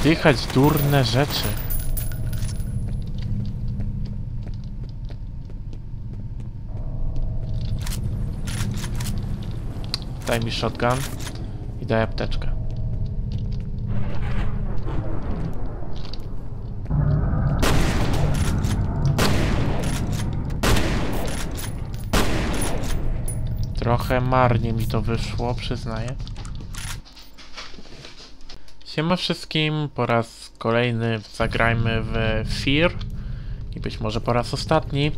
Zdychać durne rzeczy. Daj mi shotgun i daj apteczkę. Trochę marnie mi to wyszło, przyznaję. Siema wszystkim, po raz kolejny zagrajmy w Fear i być może po raz ostatni.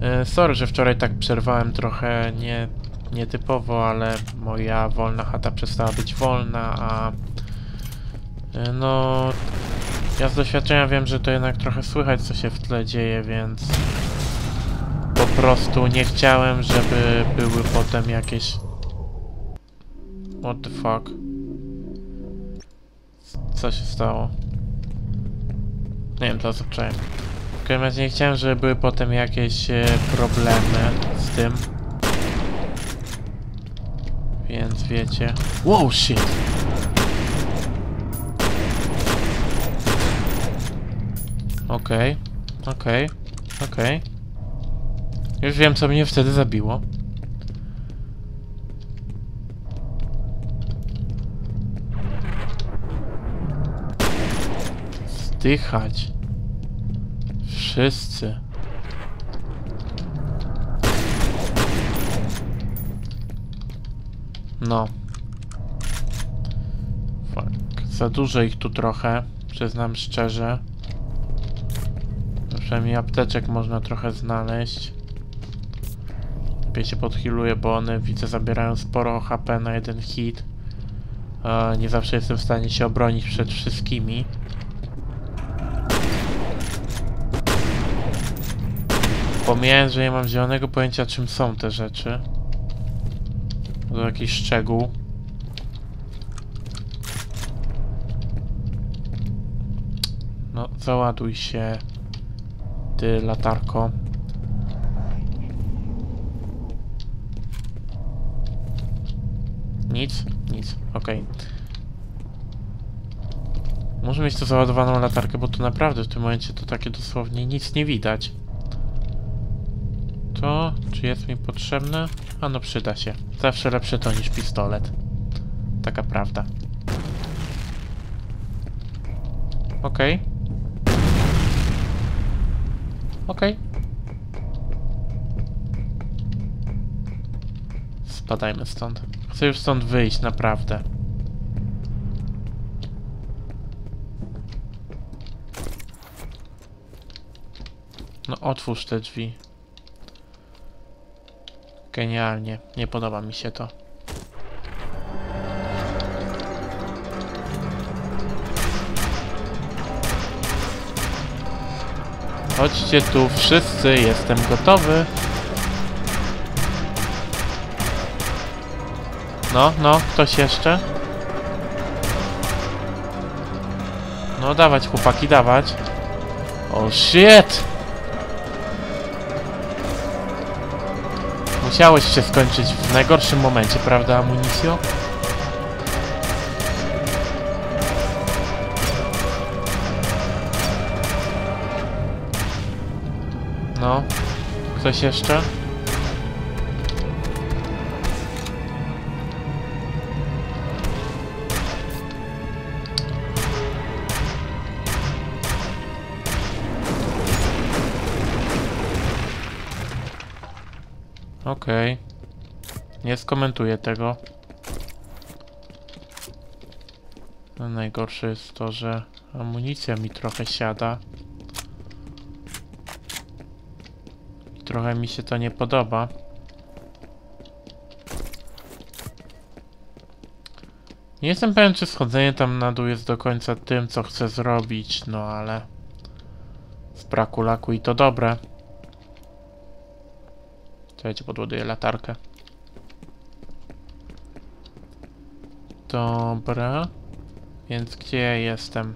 E, Sorry, że wczoraj tak przerwałem trochę nie, nietypowo, ale moja wolna chata przestała być wolna, a e, no ja z doświadczenia wiem, że to jednak trochę słychać co się w tle dzieje, więc po prostu nie chciałem, żeby były potem jakieś What the fuck? Co się stało? Nie wiem, to zobaczyłem. W każdym razie nie chciałem, żeby były potem jakieś e, problemy z tym. Więc wiecie. Wow, shit! Okej, okej, okej. Już wiem, co mnie wtedy zabiło. Zdychać. Wszyscy. No. Fuck. Za dużo ich tu trochę, przyznam szczerze. Przynajmniej apteczek można trochę znaleźć. Lepiej się podhealuję, bo one widzę zabierają sporo HP na jeden hit. E, nie zawsze jestem w stanie się obronić przed wszystkimi. Pomijając, że nie mam zielonego pojęcia czym są te rzeczy. To jakiś szczegół. No, załaduj się, ty latarko. Nic? Nic, okej. Muszę mieć to załadowaną latarkę, bo tu naprawdę w tym momencie to takie dosłownie nic nie widać. To, czy jest mi potrzebne? A no przyda się. Zawsze lepsze to niż pistolet. Taka prawda. Okej. Okej. Spadajmy stąd. Chcę już stąd wyjść, naprawdę. No otwórz te drzwi. Genialnie. Nie podoba mi się to. Chodźcie tu wszyscy, jestem gotowy. No, no, ktoś jeszcze? No, dawać chłopaki, dawać. Oh shit! Musiałeś się skończyć w najgorszym momencie, prawda, amunicjo? No. Ktoś jeszcze? Okej. Nie skomentuję tego. No, najgorsze jest to, że amunicja mi trochę siada. Trochę mi się to nie podoba. Nie jestem pewien, czy schodzenie tam na dół jest do końca tym, co chcę zrobić, no ale... W braku laku i to dobre. Czekajcie, podładuję latarkę. Dobra. Więc gdzie ja jestem?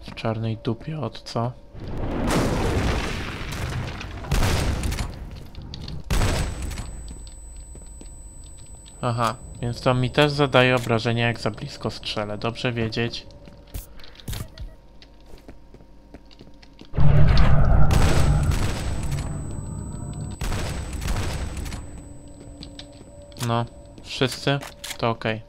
W czarnej dupie od co? Aha, więc to mi też zadaje obrażenia jak za blisko strzelę. Dobrze wiedzieć. Wszyscy? To okej.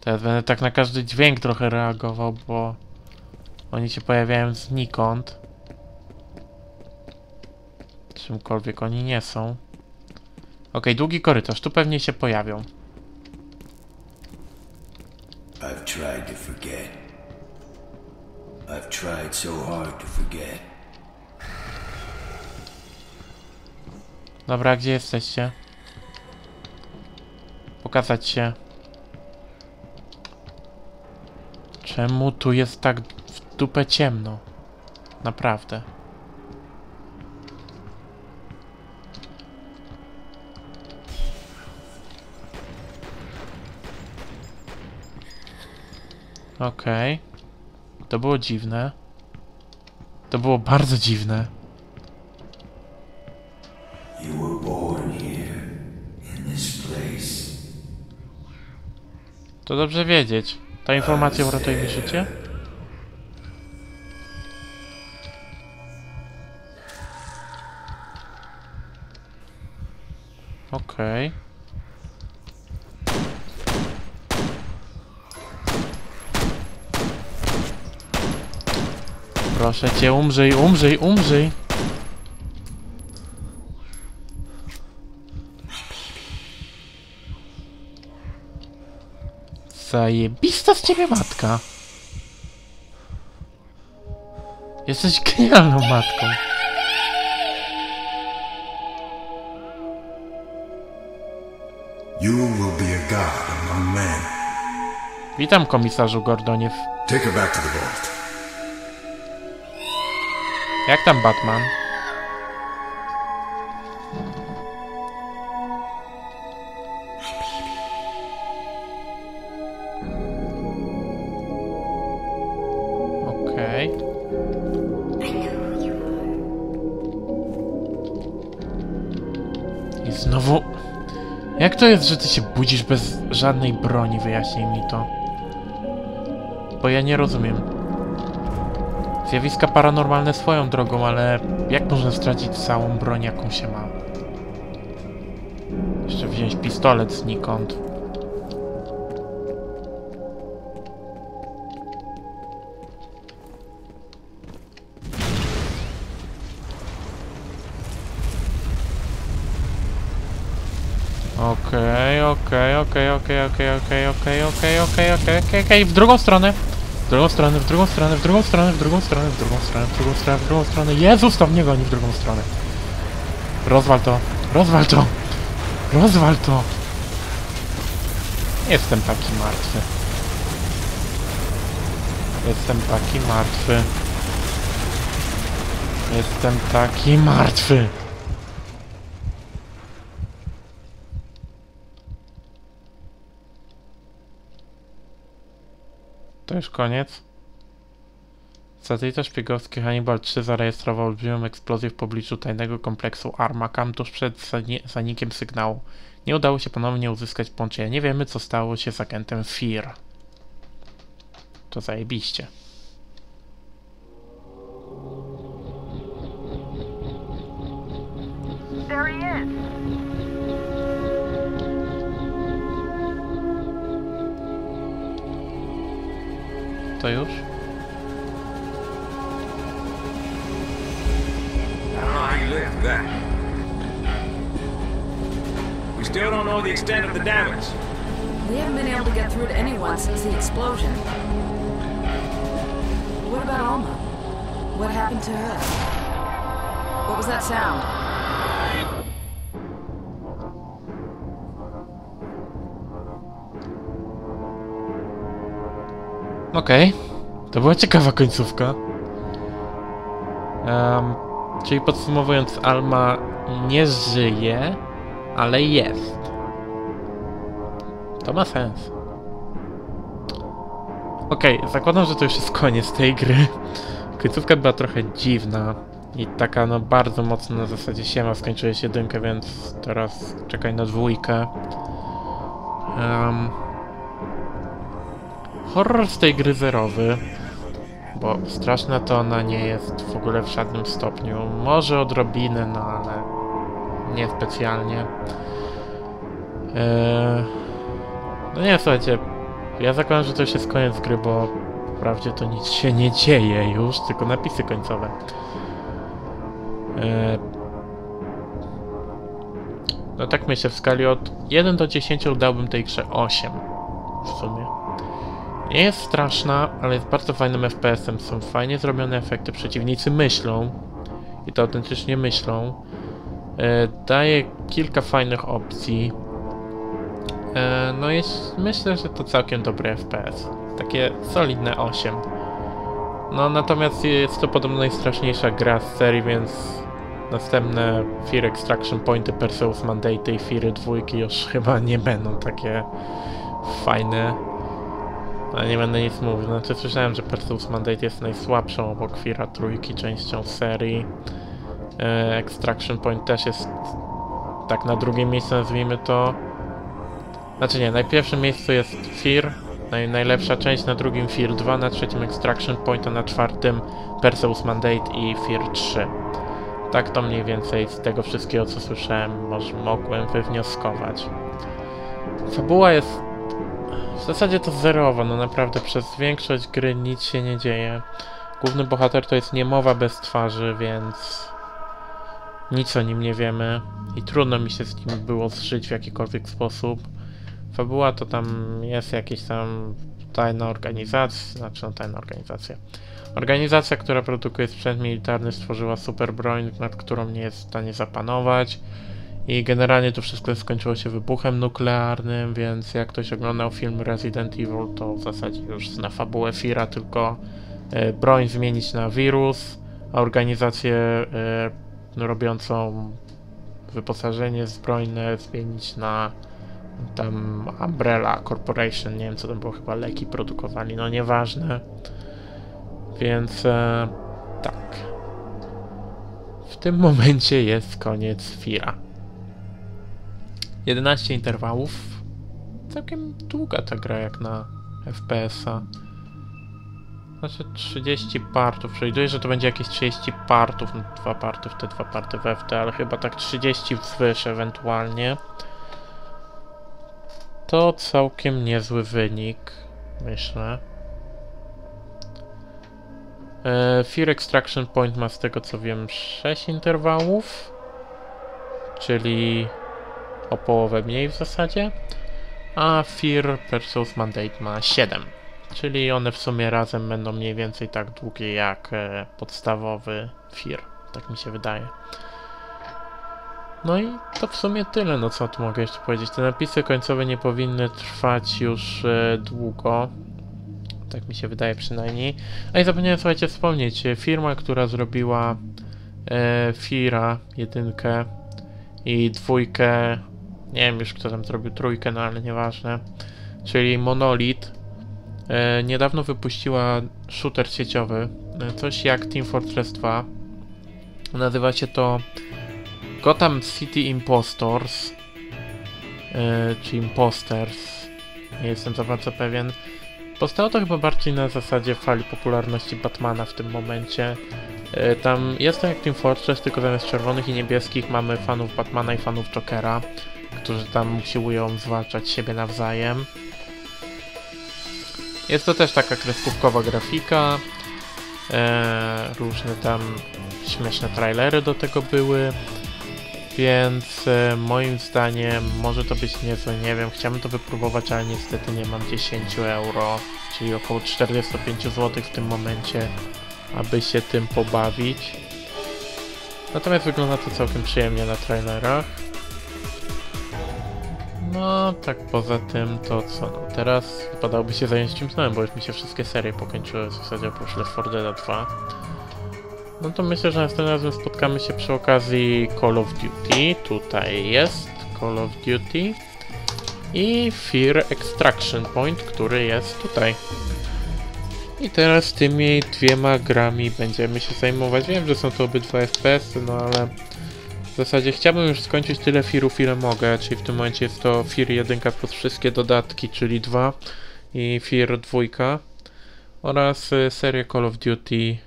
Teraz będę tak na każdy dźwięk trochę reagował, bo oni się pojawiają znikąd. Czymkolwiek oni nie są. Okej, długi korytarz, tu pewnie się pojawią. I've tried to forget. I've tried so hard to forget. Dobra, gdzie jesteście? Pokazać się. Czemu tu jest tak w dupę ciemno? Naprawdę. Okej. To było dziwne. To było bardzo dziwne. To dobrze wiedzieć. Ta informacja uratuje mi życie? Okej. Proszę cię, umrzyj, umrzyj, umrzyj! Zajebista z ciebie matka. Jesteś genialną matką. You will be a god among men. Witam komisarzu Gordoniew. Take her back to the vault. Jak tam Batman? Znowu... Jak to jest, że ty się budzisz bez żadnej broni? Wyjaśnij mi to. Bo ja nie rozumiem. Zjawiska paranormalne swoją drogą, ale jak można stracić całą broń, jaką się ma? Jeszcze wziąć pistolet znikąd. Okej, okej, okej, okej, okej, okej, okej, okej, okej, okej, okej, okej, w drugą stronę. W drugą stronę, w drugą stronę, w drugą stronę, w drugą stronę, w drugą stronę, w drugą stronę, w drugą stronę. Jezus, to mnie goni w drugą stronę. Rozwal to, rozwal to, rozwal to. Jestem taki martwy. Jestem taki martwy. Jestem taki martwy. To już koniec. Satelita szpiegowski Hannibal 3 zarejestrował olbrzymią eksplozję w pobliżu tajnego kompleksu Armakam tuż przed zani zanikiem sygnału. Nie udało się ponownie uzyskać połączenia. Nie wiemy, co stało się z agentem FEAR. To zajebiście. Through that. We still don't know the extent of the damage. We haven't been able to get through to anyone since the explosion. What about Alma? What happened to her? What was that sound? Okej. To była ciekawa końcówka. Em, czyli podsumowując, Alma nie żyje, ale jest. To ma sens. Okej, zakładam, że to już jest koniec tej gry. Końcówka była trochę dziwna. I taka no bardzo mocno na zasadzie siema skończyłeś jedynkę, więc teraz czekaj na dwójkę. Em, horror z tej gry zerowy, bo straszna to ona nie jest w ogóle w żadnym stopniu. Może odrobinę, no ale nie specjalnie. Eee, no nie, słuchajcie, ja zakładam, że to już jest koniec gry, bo wprawdzie to nic się nie dzieje już, tylko napisy końcowe. Eee, no tak myślę, w skali od 1 do 10 dałbym tej grze 8 w sumie. Nie jest straszna, ale jest bardzo fajnym FPS-em. Są fajnie zrobione efekty. Przeciwnicy myślą i to autentycznie myślą. E, daje kilka fajnych opcji. E, no jest, myślę, że to całkiem dobry FPS. Takie solidne 8. No natomiast jest to podobno najstraszniejsza gra z serii, więc następne Fear Extraction Pointy, Perseus Mandate i Fear dwójki już chyba nie będą takie fajne. Ale nie będę nic mówił. Znaczy słyszałem, że Perseus Mandate jest najsłabszą obok Feara trójki częścią serii. E, Extraction Point też jest tak na drugim miejscu, nazwijmy to. Znaczy nie, na pierwszym miejscu jest Fear, naj, najlepsza część, na drugim Fear 2, na trzecim Extraction Point, a na czwartym Perseus Mandate i Fear 3. Tak to mniej więcej z tego wszystkiego co słyszałem może mogłem wywnioskować. Fabuła jest w zasadzie to zerowa, no naprawdę przez większość gry nic się nie dzieje. Główny bohater to jest niemowa bez twarzy, więc nic o nim nie wiemy i trudno mi się z nim było zżyć w jakikolwiek sposób. Fabuła to tam jest jakieś tam tajna organizacja, znaczy no tajna organizacja. Organizacja, która produkuje sprzęt militarny stworzyła super broń, nad którą nie jest w stanie zapanować. I generalnie to wszystko skończyło się wybuchem nuklearnym, więc jak ktoś oglądał film Resident Evil, to w zasadzie już zna fabułę Fira, tylko e, broń zmienić na wirus, a organizację e, robiącą wyposażenie zbrojne zmienić na tam Umbrella Corporation, nie wiem co tam było, chyba leki produkowali, no nieważne. Więc e, tak. W tym momencie jest koniec Fira. 11 interwałów. Całkiem długa ta gra jak na FPS-a. Znaczy 30 partów. Przewiduję, że to będzie jakieś 30 partów. No, dwa party w te, dwa party w te, ale chyba tak 30 wzwyż ewentualnie. To całkiem niezły wynik, myślę. E, Fear Extraction Point ma z tego co wiem 6 interwałów. Czyli o połowę mniej w zasadzie, a Fear Perseus Mandate ma 7. Czyli one w sumie razem będą mniej więcej tak długie jak e, podstawowy Fear, tak mi się wydaje. No i to w sumie tyle, no co tu mogę jeszcze powiedzieć. Te napisy końcowe nie powinny trwać już e, długo. Tak mi się wydaje przynajmniej. A i zapomniałem, słuchajcie, wspomnieć. Firma, która zrobiła e, Fira jedynkę i dwójkę nie wiem już kto tam zrobił trójkę, no ale nieważne. Czyli Monolith e, niedawno wypuściła shooter sieciowy, e, coś jak Team Fortress 2. Nazywa się to Gotham City Impostors, e, czy Imposters, nie jestem za bardzo pewien. Powstało to chyba bardziej na zasadzie fali popularności Batmana w tym momencie. Tam jest to jak Team Fortress, tylko zamiast czerwonych i niebieskich mamy fanów Batmana i fanów Jokera którzy tam usiłują zwalczać siebie nawzajem. Jest to też taka kreskówkowa grafika. E, różne tam śmieszne trailery do tego były. Więc e, moim zdaniem może to być niezłe, nie wiem, chciałbym to wypróbować, ale niestety nie mam 10 euro, czyli około 45 zł w tym momencie, aby się tym pobawić. Natomiast wygląda to całkiem przyjemnie na trailerach. No, tak poza tym to co, no teraz wypadałoby się zająć czymś nowym, bo już mi się wszystkie serie pokończyły w zasadzie oprócz Left 4 Dead 2. No to myślę, że następnym razem spotkamy się przy okazji Call of Duty. Tutaj jest Call of Duty. I Fear Extraction Point, który jest tutaj. I teraz tymi dwiema grami będziemy się zajmować. Wiem, że są to obydwa FPS, no ale w zasadzie chciałbym już skończyć tyle firów, ile mogę, czyli w tym momencie jest to Fir 1 plus wszystkie dodatki, czyli 2 i Fir 2 oraz y, serię Call of Duty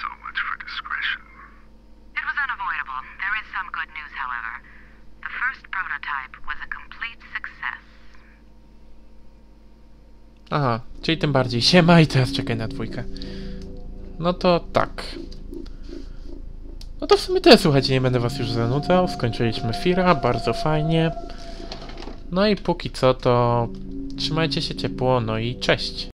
so much for discretion. It was unavoidable. There is some good news, however. First prototype was a complete success. Aha, czyli tym bardziej siema i teraz czekaj na dwójkę. No to tak. No to w sumie tyle, słuchajcie, nie będę was już zanudzał. Skończyliśmy Fira, bardzo fajnie. No i póki co to trzymajcie się ciepło, no i cześć.